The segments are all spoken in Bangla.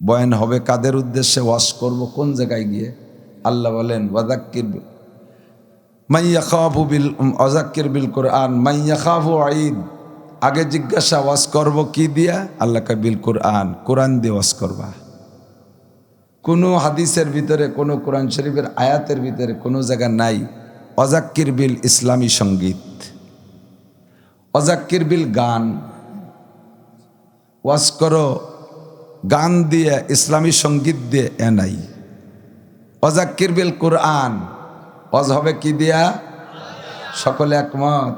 বয়ান হবে, কাদের উদ্দেশ্যে ওয়াশ করব, কোন জায়গায় গিয়ে? আল্লাহ বলেন ওয়াদাক্কির মাইয়া খাফু বিল অজাক্কির বিল কোরআন মাইয়া খাফু ঈদ আগে জিজ্ঞাসা, ওয়াজ করব কি দিয়া? আল্লাহ কা বিল কোরআন কোরআন দিয়ে ওয়াজ করবা। কোনো হাদিসের ভিতরে, কোনো কোরআন শরীফের আয়াতের ভিতরে কোনো জায়গা নাই। অজাক্কির বিল ইসলামী সংগীত। অজাক্কির বিল গান। ওয়াজ করো গান দিয়ে, ইসলামী সংগীত দিয়ে এ নাই। অজাক্কির বিল কোরআন। অজ হবে কি দিয়া? সকলে একমত।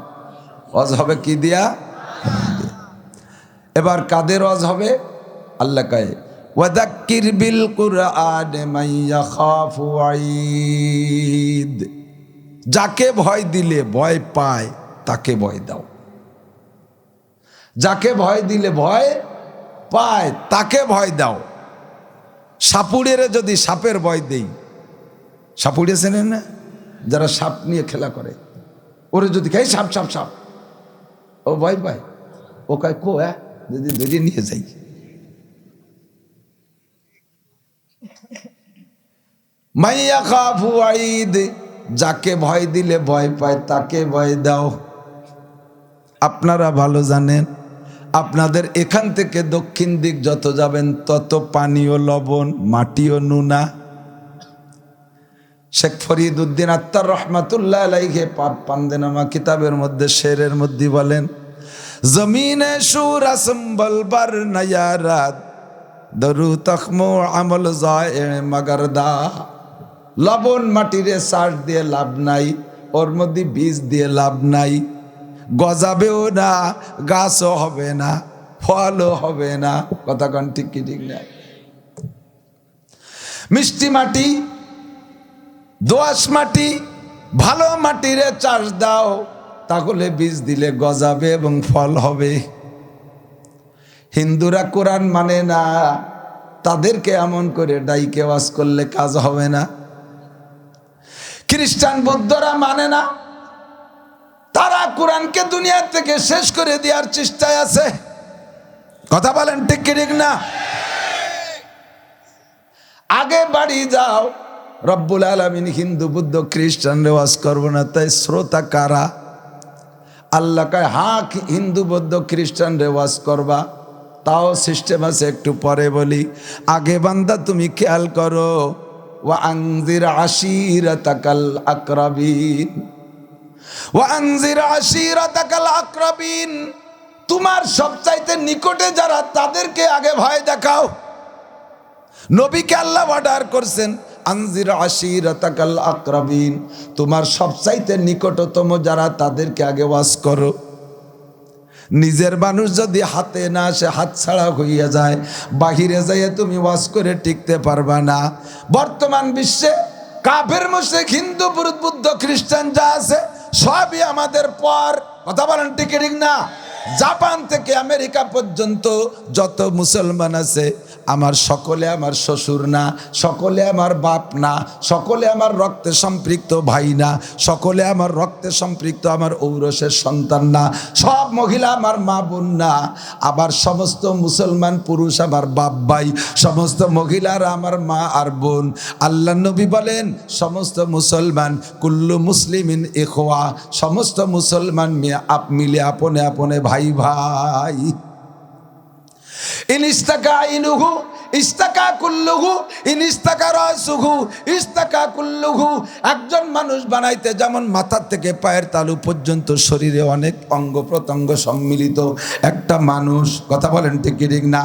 অজ হবে কি দিয়া? এবার কাদের অজ হবে? আল্লাহ কয়ে, ওয়াদাক্কির বিল কুরআন মাইয়া যাকে ভয় দিলে ভয় পায়, তাকে ভয় দাও। যাকে ভয় দিলে ভয় পায়, তাকে ভয় দাও। সাপুড়ের যদি সাপের ভয় দেই, সাপুড়ে চেনেন না? যারা সাপ নিয়ে খেলা করে, ওরে যদি খাই সাপ সাপ সাপ। ও ভয় পায়। ও কয়, কো হ্যাঁ যদি ধরে নিয়ে যাই। মাইয়া খাফু আইদ, যাকে ভয় দিলে ভয় পায়, তাকে ভয় দাও। আপনারা ভালো জানেন আপনাদের এখান থেকে দক্ষিণ দিক যত যাবেন, তত পানীয় লবণ, মাটিও নুনা। শেখ ফরিদ উদ্দিন আত্মার রহমাতুল্লাহ আলাইহে পাপ পান্দেনামা কিতাবের মধ্যে, শেরের মধ্যে বলেন, জমিনে সুর আসম্বল বার নয়ারাত দরু তখমো আমল যায় মগর দা। লবণ মাটিরে সার দিয়ে লাভ নাই, ওর মধ্যে বীজ দিয়ে লাভ নাই গজাবেও না, গাছও হবে না, ফলও হবে না। কথা কন ঠিক কি, ঠিক না? মিষ্টি মাটি, দোয়াশ মাটি, ভালো মাটিরে চাষ দাও, তাহলে বীজ দিলে গজাবে এবং ফল হবে। হিন্দুরা কোরআন মানে না, তাদেরকে এমন করে ডাইকে ওয়াজ করলে কাজ হবে না। খ্রিস্টান বৌদ্ধরা মানে না তারা কোরআনকে দুনিয়া থেকে শেষ করে দেওয়ার চেষ্টায় আছে। কথা বলেন ঠিক কি ঠিক না? আগে বাড়ি যাও, রব্বুল আলমিন হিন্দু, বুদ্ধ, খ্রিস্টান রেওয়াজ করব না, তাই শ্রোতা কারা? আল্লাহ কয়, হা হিন্দু, বৌদ্ধ, খ্রিস্টান রেওয়াজ করবা? তাও সিস্টেম আছে, একটু পরে বলি। আগে বান্দা, তুমি খেয়াল করো ও আংজির আশির তাকাল আক্রাবিন। তোমার সবচাইতে নিকটে যারা তাদেরকে আগে ভয় দেখাও। নবীকে আল্লাহ অর্ডার করছেন, আনজির আশির তাকাল আক্রাবিন। তোমার সবচাইতে নিকটতম যারা তাদেরকে আগে ওয়াজ করো। নিজের মানুষ যদি হাতে না আসে, হাত ছাড়া হইয়া যায়, বাহিরে যাইয়ে তুমি ওয়াজ করে টিকতে পারবা না। বর্তমান বিশ্বে কাফের, মুশরিক, হিন্দু বুদ্ধ, খ্রিস্টান যা আছে সবই আমাদের পর। কথা বলেন টিকিট না? জাপান থেকে আমেরিকা পর্যন্ত যত মুসলমান আছে, আমার সকলে আমার শ্বশুর না, সকলে আমার বাপ না, সকলে আমার রক্তে সম্পৃক্ত ভাই না, সকলে আমার রক্তে সম্পৃক্ত আমার ঔরসের সন্তান না, সব মহিলা আমার মা বোন না, আবার সমস্ত মুসলমান পুরুষ আমার বাপ ভাই, সমস্ত মহিলারা আমার মা আর বোন। আল্লাহ নবী বলেন, সমস্ত মুসলমান কুল্লু মুসলিমিন এখোয়া সমস্ত মুসলমান মিয়া আপ, মিলে আপনে আপনে ভাই ভাই ভাই। ইনিস্তাকা ইনুহু ইস্তাকা কুল্লুহু, ইন ইস্তাকা রাসুহু, ইস্তাকা একজন মানুষ বানাইতে যেমন মাথার থেকে পায়ের তালু পর্যন্ত শরীরে অনেক অঙ্গ প্রত্যঙ্গ সম্মিলিত। একটা মানুষ, কথা বলেন ঠিক ঠিক না,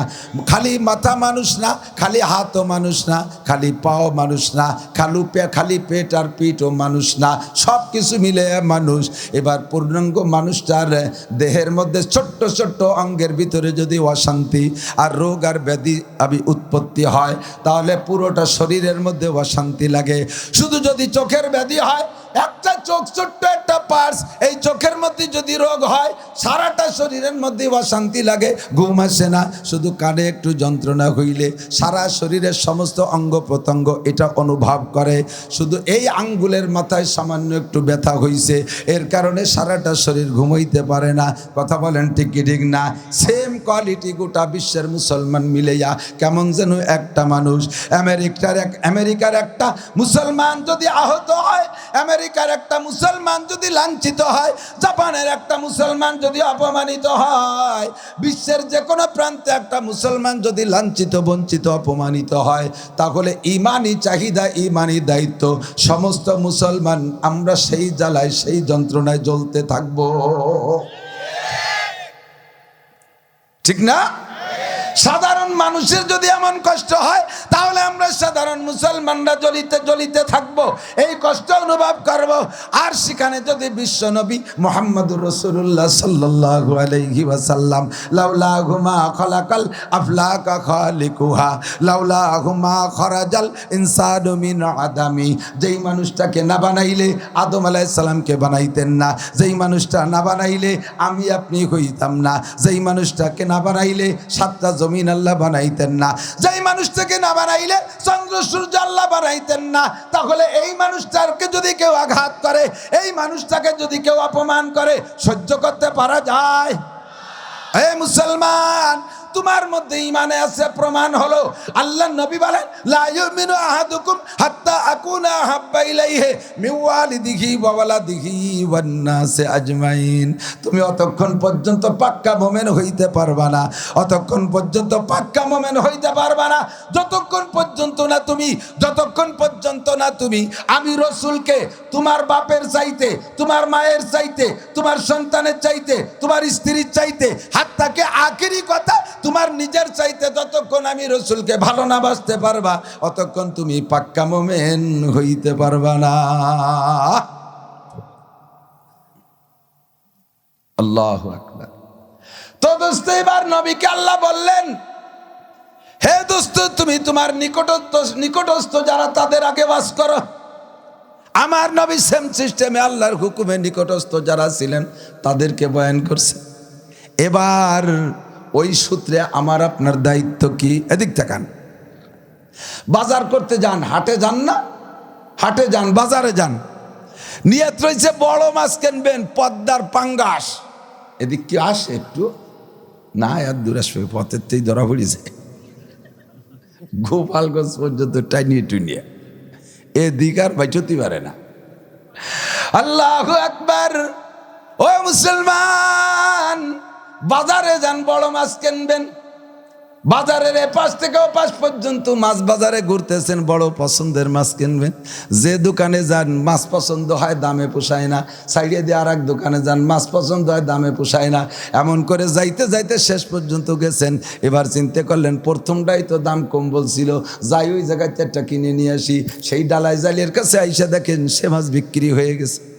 খালি মাথা মানুষ না, খালি হাতও মানুষ না, খালি পাও মানুষ না, খালু পে, খালি পেট আর পিঠও মানুষ না সব কিছু মিলে মানুষ। এবার পূর্ণাঙ্গ মানুষটার দেহের মধ্যে ছোট্ট ছোট্ট অঙ্গের ভিতরে যদি অশান্তি আর রোগ আর ব্যাধি আমি উৎপত্তি হয়, তাহলে পুরোটা শরীরের মধ্যে অশান্তি লাগে। শুধু যদি চোখের ব্যাধি হয়, একটা চোখ, ছোট্ট একটা পার্স, এই চোখের মধ্যে যদি রোগ হয়, সারাটা শরীরের মধ্যে অশান্তি লাগে, ঘুম আসে না। শুধু কানে একটু যন্ত্রণা হইলে, সারা শরীরের সমস্ত অঙ্গ প্রত্যঙ্গ এটা অনুভব করে। শুধু এই আঙ্গুলের মাথায় সামান্য একটু ব্যথা হইছে, এর কারণে সারাটা শরীর ঘুমাইতে পারে না। কথা বলেন ঠিক ঠিক না? সেম কোয়ালিটি গোটা বিশ্বের মুসলমান মিলেয়া কেমন যেন একটা মানুষ, আমেরিকার এক আমেরিকার একটা মুসলমান যদি আহত হয়, আমেরিকার একটা মুসলমান যদি লাঞ্ছিত হয়, জাপানের একটা মুসলমান যদি অপমানিত হয়, বিশ্বের যে কোনো প্রান্তে একটা মুসলমান যদি লাঞ্ছিত, বঞ্চিত, অপমানিত হয়, তাহলে ইমানি চাহিদা ইমানি দায়িত্ব। সমস্ত মুসলমান, আমরা সেই জ্বালায়, সেই যন্ত্রণায় জ্বলতে থাকব। ঠিক না? সাধারণ মানুষের যদি এমন কষ্ট হয়, তাহলে আমরা সাধারণ মুসলমানরা জ্বলিতে জ্বলিতে থাকব। এই কষ্ট অনুভব করব। আর সেখানে যদি বিশ্বনবী মোহাম্মদুর রসুল্লাহ সাল্লাল্লাহু আলাইহি ওয়াসাল্লাম লাউলা হুমা খলাকাল আফলাকা খালিকুহা লাউলা হুমা খরাজাল ইনসানু আদামি, যেই মানুষটাকে না বানাইলে আদম আলাইহিস সালামকে বানাইতেন না, যেই মানুষটা না বানাইলে আমি আপনি হইতাম না, যেই মানুষটাকে না বানাইলে সাতটা জমিন আল্লাহ বানাইতেন না। যেই মানুষটাকে না বানাইলে চন্দ্র, সূর্য আল্লাহ বানাইতেন না। তাহলে এই মানুষটাকে যদি কেউ আঘাত করে, এই মানুষটাকে যদি কেউ অপমান করে, সহ্য করতে পারা যায়? হে মুসলমান তোমার মধ্যে ইমানে আছে, প্রমাণ হলো, আল্লাহ নবী বলেন, লা ইউমিনু আহাদুকুম হাত্তা আকুনা হাব্বা ইলাইহি ওয়ালিদিহি ওয়া ওয়ালাদিহি ওয়ান নাসি আজমাইন। তুমি অতক্ষণ পর্যন্ত পাক্কা মোমেন হইতে পারবা না, অতক্ষণ পর্যন্ত পাক্কা মোমেন হইতে পারবা না। যতক্ষণ পর্যন্ত না তুমি, যতক্ষণ পর্যন্ত না তুমি, আমি রসুলকে, তোমার বাপের চাইতে, তোমার মায়ের চাইতে, তোমার সন্তানের চাইতে, তোমার স্ত্রীর চাইতে, হাত্তাকে আখেরি কথা তোমার নিজের চাইতে যতক্ষণ আমি রসুলকে ভালো না বাসতে পারবা, অতক্ষণ তুমি পাক্কা মোমেন হইতে পারবা না। আল্লাহ তো দোস্ত, এবার নবীকে আল্লাহ বললেন, হে দোস্ত, তুমি তোমার নিকটস্থ নিকটস্থ যারা তাদের আগে বাস করো। আমার নবী সেম সিস্টেমে আল্লাহর হুকুমে নিকটস্থ যারা ছিলেন, তাদেরকে বয়ান করছে। এবার ওই সূত্রে আমার আপনার দায়িত্ব কি? এদিক তাকান। বাজার করতে যান, হাটে যান না? হাটে যান, বাজারে যান। নিয়ত রয়েছে বড় মাছ কিনবেন, পদ্মার পাঙ্গাস। এদিক কি আসে একটু? না, আর দূর আসবে পথের তেই ধরা পড়েছে গোপালগঞ্জ পর্যন্ত টাইনিয়ে। টুনিয়ে এদিক আর বাইচতে পারে না। আল্লাহ একবার ও মুসলমান! বাজারে যান, বড় মাছ কিনবেন। বাজারের এপাশ থেকে ওপাশ পর্যন্ত মাছ বাজারে ঘুরতেছেন, বড় পছন্দের মাছ কিনবেন। যে দোকানে যান, মাছ পছন্দ হয়, দামে পোষায় না। সাইডে দিয়ে আর এক দোকানে যান, মাছ পছন্দ হয়, দামে পোষায় না। এমন করে যাইতে যাইতে শেষ পর্যন্ত গেছেন। এবার চিন্তা করলেন, প্রথমটাই তো দাম কম বলছিল যাই ওই জায়গায় একটা কিনে নিয়ে আসি। সেই ডালাই জালিয়ের কাছে আইসা দেখেন, সে মাছ বিক্রি হয়ে গেছে।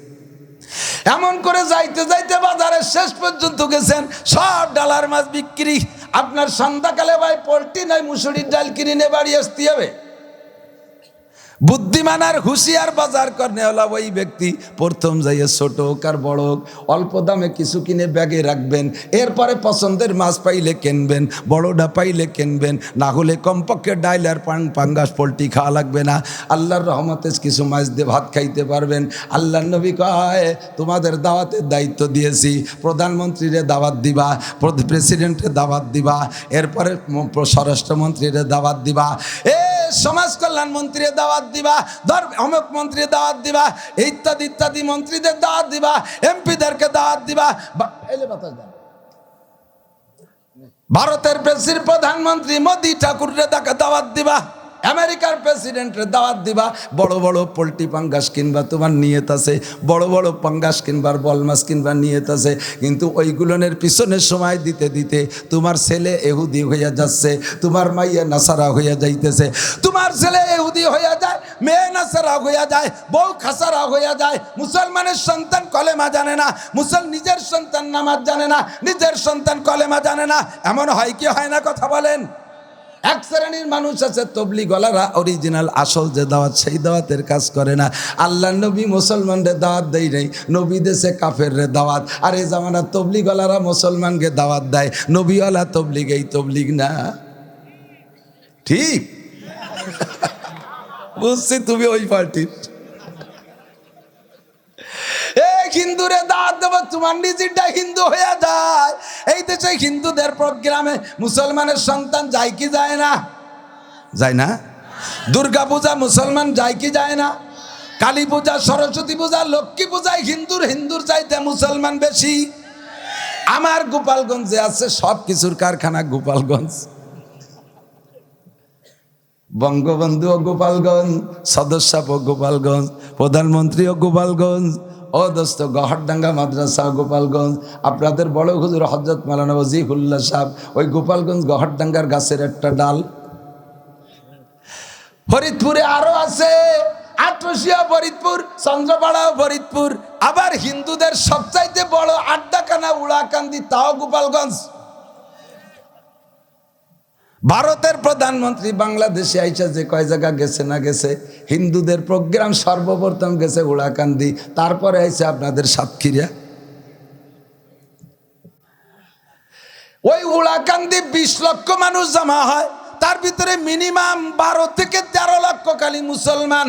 এমন করে যাইতে যাইতে বাজারে শেষ পর্যন্ত গেছেন, সব ডালার মাছ বিক্রি। আপনার সন্ধ্যাকালে ভাই পোলট্রি নয় মুসুরির ডাল কিনে বাড়ি আসতে হবে। বুদ্ধিমান আর হুঁশিয়ার বাজার করেওয়ালা ওই ব্যক্তি। প্রথম যাইয়ে ছোট হোক আর বড় হোক, অল্প দামে কিছু কিনে ব্যাগে রাখবেন। এরপরে পছন্দের মাছ পাইলে কিনবেন, বড়টা পাইলে কিনবেন। না হলে কমপক্ষে ডাইল আর পাং, পাঙ্গাস, পোলট্রি খাওয়া লাগবে না। আল্লাহর রহমতে কিছু মাছ দিয়ে ভাত খাইতে পারবেন। আল্লাহ নবী কয়, তোমাদের দাওয়াতের দায়িত্ব দিয়েছি। প্রধানমন্ত্রীরে দাওয়াত দিবা প্রেসিডেন্টের দাওয়াত দিবা, এরপরে স্বরাষ্ট্রমন্ত্রীরে দাওয়াত দিবা। এ সমাজ কল্যাণ মন্ত্রীর দাওয়াত দিবা ধর অমুক মন্ত্রীর দাওয়াত দিবা, ইত্যাদি ইত্যাদি মন্ত্রীদের দাওয়াত দিবা, এমপিদেরকে দাওয়াত দিবা। এলে বাতাস দেন ভারতের প্রেসিডেন্ট প্রধানমন্ত্রী মোদি ঠাকুরের দাওয়াত দিবা। আমেরিকার প্রেসিডেন্টের দাওয়াত দিবা, বড় বড় পোলট্রি পাঙ্গাস কিনবা, তোমার নিয়ত আছে। বড় বড় পাঙ্গাস কিনবার, বল মাছ কিনবার নিয়ত আছে। কিন্তু ওইগুলোনের পিছনে সময় দিতে দিতে তোমার ছেলে এহুদি হইয়া যাচ্ছে, তোমার মাইয়া নাসারা হইয়া যাইতেছে। তোমার ছেলে এহুদি হইয়া যায়, মেয়ে নাসারা হইয়া যায়, বউ খাসারা হইয়া যায়। মুসলমানের সন্তান কলেমা জানে না, মুসল নিজের সন্তান নামাজ জানে না, নিজের সন্তান কলেমা জানে না। এমন হয় কি হয় না কথা বলেন? এক শ্রেণির মানুষ আছে তবলি গলারা অরিজিনাল আসল যে দাওয়াত, সেই দাওয়াতের কাজ করে না। আল্লাহ নবী মুসলমানরে দাওয়াত দেয় নাই, নবী দেশে কাফের রে দাওয়াত। আর এই জামানা তবলি গলারা মুসলমানকে দাওয়াত দেয়। নবীওয়ালা তবলিগ, এই তবলিগ না। ঠিক? বুঝছি তুমি ওই পার্টির এ হিন্দুরে দাঁত দেবো, তোমার নিজেরটা হিন্দু হয়ে যায়। এই দেশে হিন্দুদের প্রোগ্রামে মুসলমানের সন্তান যায় কি যায় না? যায় না? দুর্গা পূজা মুসলমান যায় কি যায় না? কালী পূজা, সরস্বতী পূজা, লক্ষ্মী পূজায় হিন্দুর হিন্দুর চাইতে মুসলমান বেশি। আমার গোপালগঞ্জে আছে সব কিছুর কারখানা গোপালগঞ্জ। বঙ্গবন্ধু ও গোপালগঞ্জ সদস্য ও গোপালগঞ্জ প্রধানমন্ত্রী ও গোপালগঞ্জ ও দোস্ত গহরডাঙ্গা মাদ্রাসা, গোপালগঞ্জ। আপনাদের বড় হুজুর হজরত মালানা ওজিফুল্লা সাহেব, ওই গোপালগঞ্জ গহরডাঙ্গার গাছের একটা ডাল। ফরিদপুরে আরও আছে আটরসিয়া ফরিদপুর, চন্দ্রপাড়া ফরিদপুর। আবার হিন্দুদের সবচাইতে বড় আড্ডাখানা উড়াকান্দি, তাও গোপালগঞ্জ। ভারতের প্রধানমন্ত্রী বাংলাদেশে আইসা যে কয় জায়গা গেছে না গেছে, হিন্দুদের প্রোগ্রাম সর্বপ্রথম গেছে উড়াকান্দি, তারপরে আইসে আপনাদের সাতক্ষীরা। ওই উড়াকান্দি বিশ লক্ষ মানুষ জমা হয়, তার ভিতরে মিনিমাম বারো থেকে তেরো লক্ষ খালি মুসলমান।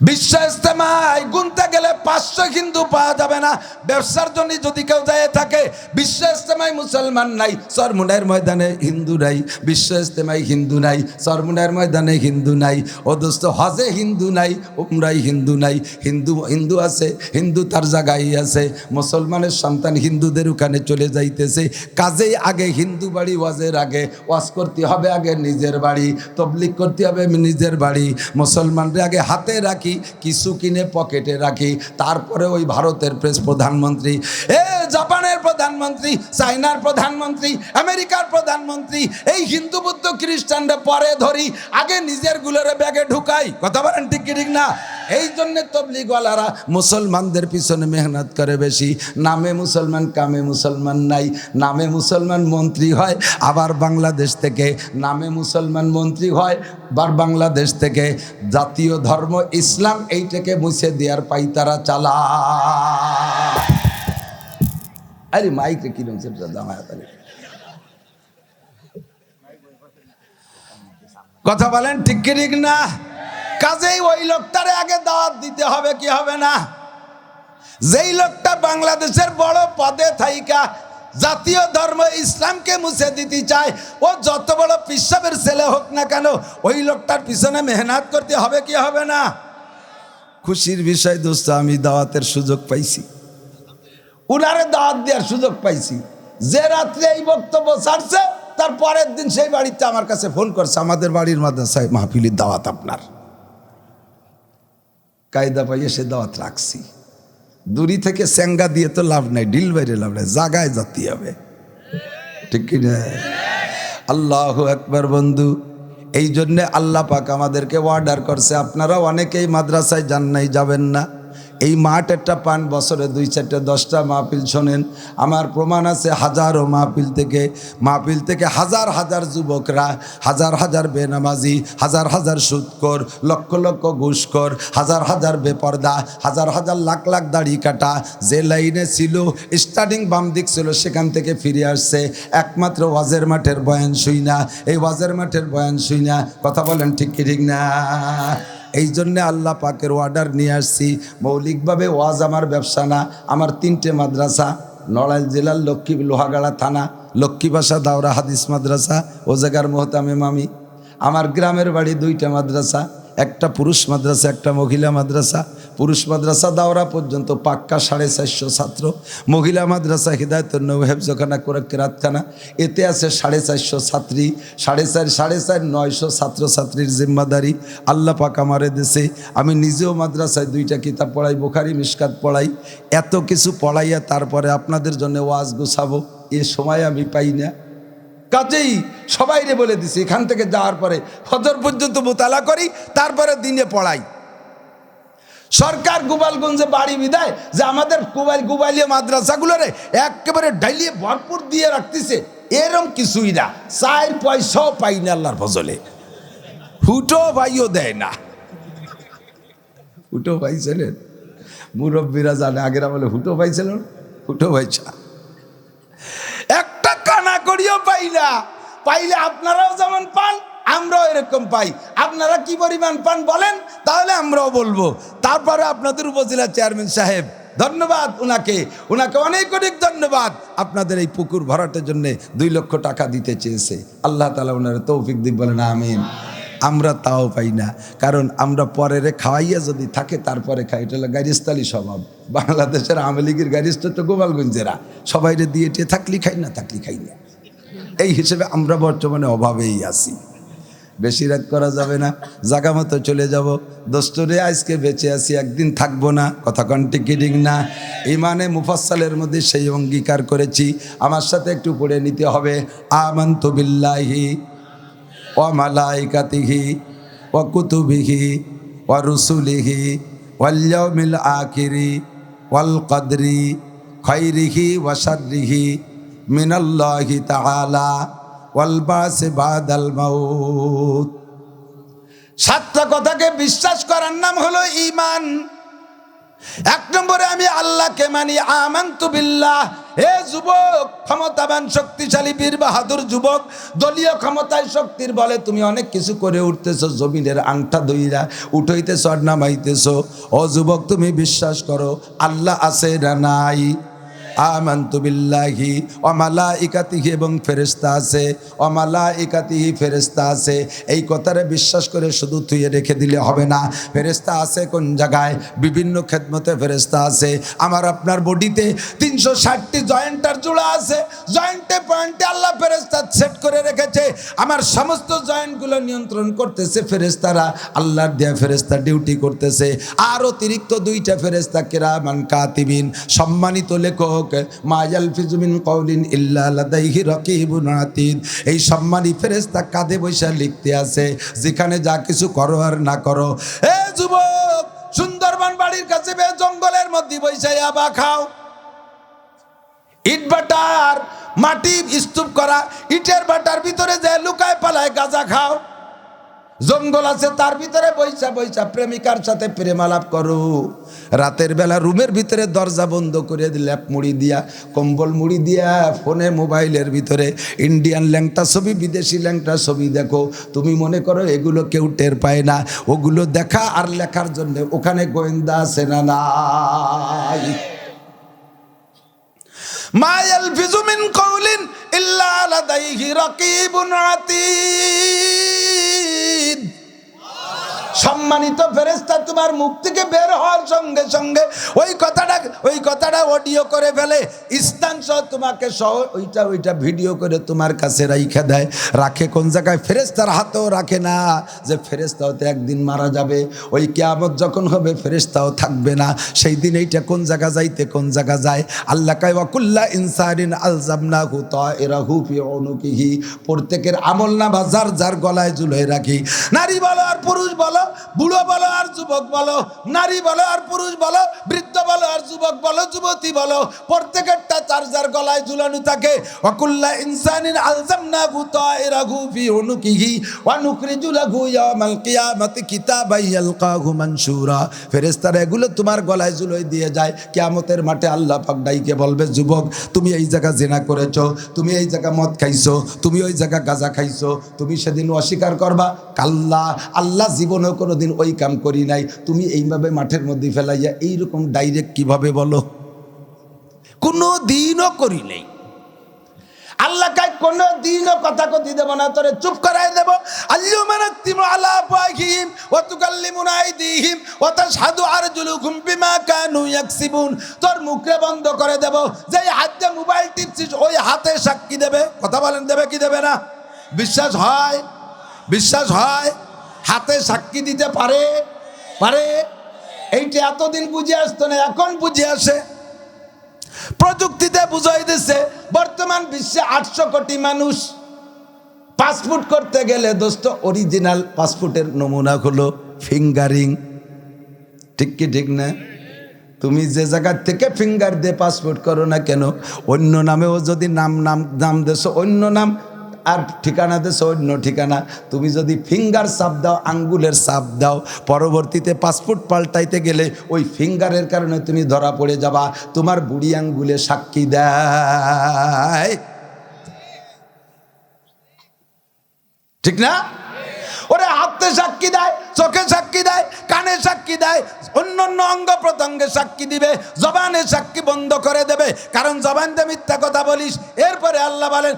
বিশ্ব ইস্তেমায় গুনতে গেলে পাঁচশো হিন্দু পাওয়া যাবে না। ব্যবসার জন্য যদি কেউ যায় থাকে বিশ্ব মুসলমান নাই, সরমুনের ময়দানে হিন্দু নাই। বিশ্ব হিন্দু নাই, সরমুনের ময়দানে হিন্দু নাই। ও দোস্ত, হজে হিন্দু নাই উমরাই হিন্দু নাই। হিন্দু হিন্দু আছে, হিন্দু তার জায়গায় আছে। মুসলমানের সন্তান হিন্দুদের ওখানে চলে যাইতেছে। কাজেই আগে হিন্দু বাড়ি, ওয়াজের আগে। ওয়াজ করতে হবে আগে নিজের বাড়ি তবলিক করতে হবে নিজের বাড়ি। মুসলমানদের আগে হাতে রাখি কিছু কিনে পকেটে রাখি। তারপরে ওই ভারতের প্রেস প্রধানমন্ত্রী, এ জাপানের প্রধানমন্ত্রী, চাইনার প্রধানমন্ত্রী, আমেরিকার প্রধানমন্ত্রী, এই হিন্দু বুদ্ধ খ্রিস্টানরা পরে ধরি, আগে নিজের গুলোরে ব্যাগে ঢুকাই। কথা বলেন ঠিক কি ঠিক না? এই জন্য তবলিগওয়ালারা মুসলমানদের পিছনে মেহনত করে বেশি। নামে মুসলমান, কামে মুসলমান নাই। নামে মুসলমান মন্ত্রী হয়, আবার বাংলাদেশ থেকে। নামে মুসলমান মন্ত্রী হয় বার বাংলাদেশ থেকে। জাতীয় ধর্ম, ইসলাম এইটাকে মুছে দেওয়ার পাই তারা চালা। আরে মাইক কিরম তাহলে কথা বলেন, ঠিক ঠিক না? কাজেই ওই লোকটার আগে দাওয়াত দিতে হবে, কি হবে না? যেই লোকটা বাংলাদেশের বড় পদে থাইকা, জাতীয় ধর্ম ইসলামকে মুছে দিতে চায়, ও যত বড় পিসাবের ছেলে হোক না কেন, ওই লোকটার পিছনে মেহনত করতে হবে, কি হবে না? খুশির বিষয় দোস্ত, আমি দাওয়াতের সুযোগ পাইছি। উনারে দাওয়াত দেওয়ার সুযোগ পাইছি। যে রাত্রে এই বক্তব্য ছাড়ছে তার পরের দিন সেই বাড়িতে আমার কাছে ফোন করছে, আমাদের বাড়ির মাদ্রাসায় মাহফিলির দাওয়াত আপনার। কায়দা পাইয়ে সে দাওয়াত রাখছি। দূরি থেকে স্যাঙ্গা দিয়ে তো লাভ নাই ডিল বাইরে লাভ নাই, জাগায় জাতি হবে। ঠিক কি না? আল্লাহ একবার বন্ধু এই জন্যে আল্লাহ পাক আমাদেরকে অর্ডার করছে। আপনারা অনেকেই মাদ্রাসায় যান নাই, যাবেন না। এই মাঠ একটা পান, বছরে দুই, চারটে, দশটা মাহফিল শোনেন। আমার প্রমাণ আছে, হাজারো মাহফিল থেকে মাহফিল থেকে হাজার হাজার যুবকরা, হাজার হাজার বেনামাজি, হাজার হাজার সুদকর লক্ষ লক্ষ ঘুষকর হাজার হাজার বেপর্দা, হাজার হাজার লাখ লাখ দাড়ি কাটা, যে লাইনে ছিল, স্টার্টিং বাম দিক ছিল, সেখান থেকে ফিরে আসছে। একমাত্র ওয়াজের মাঠের বয়ান শুই না, এই ওয়াজের মাঠের বয়ান শুই না। কথা বলেন ঠিক কি ঠিক না? এই জন্যে আল্লাহ পাকের অর্ডার নিয়ে আসছি। মৌলিকভাবে ওয়াজ আমার ব্যবসা না, আমার তিনটে মাদ্রাসা, নড়াইল জেলার লক্ষ্মী লোহাগাড়া থানা লক্ষ্মীবাসা দাওরা হাদিস মাদ্রাসা, ও জায়গার মোহতামে মামি আমার গ্রামের বাড়ি দুইটা মাদ্রাসা, একটা পুরুষ মাদ্রাসা, একটা মহিলা মাদ্রাসা। পুরুষ মাদ্রাসা দাওরা পর্যন্ত পাক্কা সাড়ে চারশো ছাত্র, মহিলা মাদ্রাসা হৃদায়তুল হেফজখানা করে কেরাতখানা। এতে আছে সাড়ে চারশো ছাত্রী, সাড়ে চার সাড়ে চার, নয়শো ছাত্রছাত্রীর জিম্মাদারি। আল্লাহ পাক আমারে দেশে আমি নিজেও মাদ্রাসায় দুইটা কিতাব পড়াই, বোখারি মিসকাত পড়াই। এত কিছু পড়াইয়া তারপরে আপনাদের জন্য ওয়াজ গুছাবো, এ সময় আমি পাই না। কাজেই সবাইরে বলে দিছি, এখান থেকে যাওয়ার পরে ফজর পর্যন্ত মোতালা করি, তারপরে দিনে পড়াই। সরকার গোপালগঞ্জে বাড়ি বিদায়, যে আমাদের গোবাইল গোবাইলীয় মাদ্রাসাগুলোরে একেবারে ডাইলিয়ে ভরপুর দিয়ে রাখতেছে, এরম কিছুই না। চার পয়সাও পাই না আল্লাহর ফজলে। ফুটো ভাইও দেয় না। ফুটো ভাই ছিলেন মুরব্বীরা জানে, আগেরা বলে ফুটো ভাই ছিলেন ফুটো ভাই একটা কানা করিও পাই না। পাইলে আপনারাও যেমন পান, আমরাও এরকম পাই। আপনারা কি পরিমাণ পান বলেন? তাহলে আমরাও বলব। তারপরে আপনাদের উপজেলা চেয়ারম্যান সাহেব, ধন্যবাদ ওনাকে উনাকে অনেক অনেক ধন্যবাদ। আপনাদের এই পুকুর ভরাটের জন্য দুই লক্ষ টাকা দিতে চেয়েছে। আল্লাহ তালা ওনারা তৌফিক দিক বলেন, আমিন। আমরা তাও পাই না। কারণ আমরা পরের খাওয়াইয়া যদি থাকে, তারপরে খাই। এটা হলো গাড়িস্তালি স্বভাব। বাংলাদেশের আওয়ামী লীগের গাড়িস্তা তো গোপালগঞ্জেরা। সবাইরে দিয়ে থাকলি খাই না থাকলি খাই না। এই হিসেবে আমরা বর্তমানে অভাবেই আছি। বেশি রাত করা যাবে না, জাগা মতো চলে যাব। দোস্তরে আজকে বেঁচে আছি, একদিন থাকব না, কথা কন্টিকিডিং না। ইমানে মুফাসালের মধ্যে সেই অঙ্গীকার করেছি, আমার সাথে একটু পড়ে নিতে হবে। আমন্ত বিল্লাহি ও মালাইকাতিহি ও কুতুবিহি ও রুসুলিহি ওয়াল্লাউমিল আখিরি ওয়াল কদরি খৈরিহি ওয়াশারিহি মিনাল্লাহি তাআলা। সাতটা কথাকে বিশ্বাস করার নাম হলো ইমান এক নম্বরে আমি আল্লাহকে মানি, আমান্তু বিল্লাহ। হে যুবক, ক্ষমতাবান, শক্তিশালী, বীর বাহাদুর যুবক, দলীয় ক্ষমতায় শক্তির বলে তুমি অনেক কিছু করে উঠতেছো, জমিনের আংটা দইরা উঠইতেছ আর নামাইতেছ। ও যুবক, তুমি বিশ্বাস করো, আল্লাহ আছে না নাই? আমান্তু বিল্লাহি অমালা ইকাতিহি এবং ফেরেস্তা আছে অমালা ইকাতিহি ফেরেস্তা আছে। এই কথারে বিশ্বাস করে শুধু থুয়ে রেখে দিলে হবে না। ফেরেস্তা আছে কোন জায়গায়? বিভিন্ন খেদমতে ফেরেস্তা আছে। আমার আপনার বডিতে তিনশো ষাটটি জয়েন্টার জোড়া আছে। জয়েন্টে পয়েন্টে আল্লাহ ফেরেস্তা সেট করে রেখেছে। আমার সমস্ত জয়েন্টগুলো নিয়ন্ত্রণ করতেছে ফেরেস্তারা আল্লাহর দেয়া ফেরেস্তা ডিউটি করতেছে। আর অতিরিক্ত দুইটা ফেরেস্তা কেরামান কাতিবিন। সম্মানিত লেখক মায়াল ফিজুমিন কৌলিন ইল্লা লাদাইহি রকিবুন এই সম্মানী ফেরেস্তা কাঁধে বৈশা লিখতে আছে, যেখানে যা কিছু করো আর না করো। এ যুবক, সুন্দরবন বাড়ির কাছে বে জঙ্গলের মধ্যে বৈশাই আবা খাও। ইট বাটার, মাটি স্তূপ করা, ইটের বাটার ভিতরে যে লুকায় পালায় গাঁজা খাও। জঙ্গল আছে তার ভিতরে বৈশা বৈশা প্রেমিকার সাথে প্রেম আলাপ করো। রাতের বেলা রুমের ভিতরে দরজা বন্ধ করে ল্যাপ মুড়ি দিয়া, কম্বল মুড়ি দিয়া, ফোনে মোবাইলের ভিতরে, ইন্ডিয়ান ল্যাংটা ছবি, বিদেশি ল্যাংটা ছবি দেখো। তুমি মনে করো এগুলো কেউ টের পায় না। ওগুলো দেখা আর লেখার জন্য, ওখানে গোয়েন্দা আছে না নাই? মা ইয়ালফিজু কৌলিন ইল্লা লাদাইহি রাকিবুন আতীদ সম্মানিত ফেরেস্তা তোমার মুখ থেকে বের হওয়ার সঙ্গে সঙ্গে ওই কথাটা ওই কথাটা অডিও করে ফেলে। স্থান সহ তোমাকে সহ ওইটা ওইটা ভিডিও করে তোমার কাছে রাইখা দেয়। রাখে কোন জায়গায়? ফেরেস্তার হাতেও রাখে না। যে ফেরেস্তাও তো একদিন মারা যাবে, ওই কেয়ামত যখন হবে ফেরেস্তাও থাকবে না। সেই দিন এইটা কোন জায়গা যাইতে কোন জায়গা যায়? আল্লাহ কাই ওয়াকুল্লা ইনসারিন আলজামনা হু এরাহু ফি অনুকিহি প্রত্যেকের আমল না বা যার যার গলায় ঝুলে রাখি। নারী বলো আর পুরুষ বলো বুড়ো বলো আর যুবক বলো, নারী বলো আর পুরুষ বলো, বৃদ্ধ বলো আর যুবক বলো, যুবতী বলো, প্রত্যেকেরটা চার যার গলায় ঝুলানো থাকে। ওয়াকুল্লা ইনসানিন আলজামনা হু তায়রাহু ফি উনুকিহি, ওয়া নুখরিজু লাহু ইয়াওমাল কিয়ামাতি কিতাবাই ইয়ালকাহু মানশুরা। ফেরেশতারা এগুলো তোমার গলায় ঝুলোয় দিয়ে যায়। কিয়ামতের মাঠে আল্লাহ পাক বলবে, যুবক, তুমি এই জায়গা জেনা করেছ, তুমি এই জায়গা মদ খাইছো, তুমি ওই জায়গা গাঁজা খাইছো, তুমি সেদিন অস্বীকার করবা? কাল্লা, আল্লাহ জীবনেও কোনোদিন ওই কাম করি নাই, তুমি এইভাবে মাঠের মধ্যে ফেলাইয়া এইরকম ডাইরেক্ট কীভাবে বলো? কোনো দিনও করি নাই। আল্লাহ কাই কোনো দিনও কথা কতি দেব না, তোরে চুপ করাই দেব। আল্লু মানাত্তিমু আলা আফওয়াহিহিম, ওয়া তুকাল্লিমুনা আইদিহিম, ওয়া তাশহাদু আরজুলুহুম বিমা কানু ইয়াকসিবুন। তোর মুখে বন্ধ করে দেব, যেই হাত দিয়ে মোবাইল টিপছিস, ওই হাতে সাক্ষী দেবে। কথা বলেন, দেবে কি দেবে না? বিশ্বাস হয়? বিশ্বাস হয়? হাতে সাক্ষী দিতে পারে? পারে? এইটা এতদিন বুঝে আসতো না, এখন বুঝে আসে। প্রযুক্তিতে বুঝাই দিছে, বর্তমান বিশ্বে আটশো কোটি মানুষ পাসপোর্ট করতে গেলে দোস্ত অরিজিনাল পাসপোর্টের নমুনা হলো ফিঙ্গারিং। ঠিক কি ঠিক না? তুমি যে জায়গার থেকে ফিঙ্গার দিয়ে পাসপোর্ট করো না কেন, অন্য নামেও যদি নাম নাম নাম দেছো, অন্য নাম আর ঠিকানা দেছো অন্য ঠিকানা। তুমি যদি ফিঙ্গার সাপ দাও, আঙ্গুলের সাপ দাও, পরবর্তীতে পাসপোর্ট পাল্টাইতে গেলে ওই ফিঙ্গারের কারণে তুমি ধরা পড়ে যাবা। তোমার বুড়ি আঙ্গুলে সাক্ষী দেয়। ঠিক না? ওরে হাতে সাক্ষী দেয়, চোখে সাক্ষী সাক্ষী দেয় অন্য অন্য অঙ্গ প্রত্যঙ্গে সাক্ষী দিবে, জবানে সাক্ষী বন্ধ করে দেবে। কারণ জবান দিয়ে মিথ্যা কথা বলিস, এরপরে আল্লাহ বলেন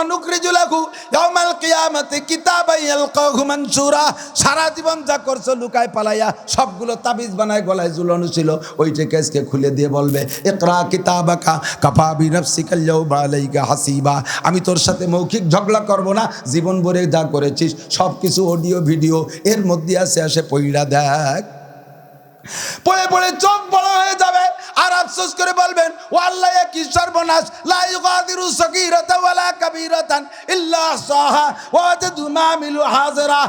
অনুকৃজুলাকু ইয়াউমাল কিয়ামতে কিতাবাই ইয়ালকাহু মানসুরা। সারা জীবন যা করছ লুকায় পালাইয়া সবগুলো তাবিজ বানায় গলায় ঝুলানো ছিল। ওইটা কেসকে খুলে দিয়ে বলবে, ইকরা কিতাবাকা কাফা বিনাফসিকা আল-ইয়াউমা আলাইকা হাসিবা। আমি তোর সাথে মৌখিক ঝগড়া করব না, জীবন ভরে যা করেছিস সব কিছু অডিও, ভিডিও, এর মধ্যে আছে আসে পইড়া দেখ। পড়ে পড়ে চোখ বড় হয়ে যাবে। আর আফসোস করে বলবেন ও আল্লাহ কি সর্বনাশ। লা ইউগাদিরু সগীরাতা ওয়ালা কাবীরাতান ইল্লা সাহা ওয়াজাদু মা আমিলু হাজিরা।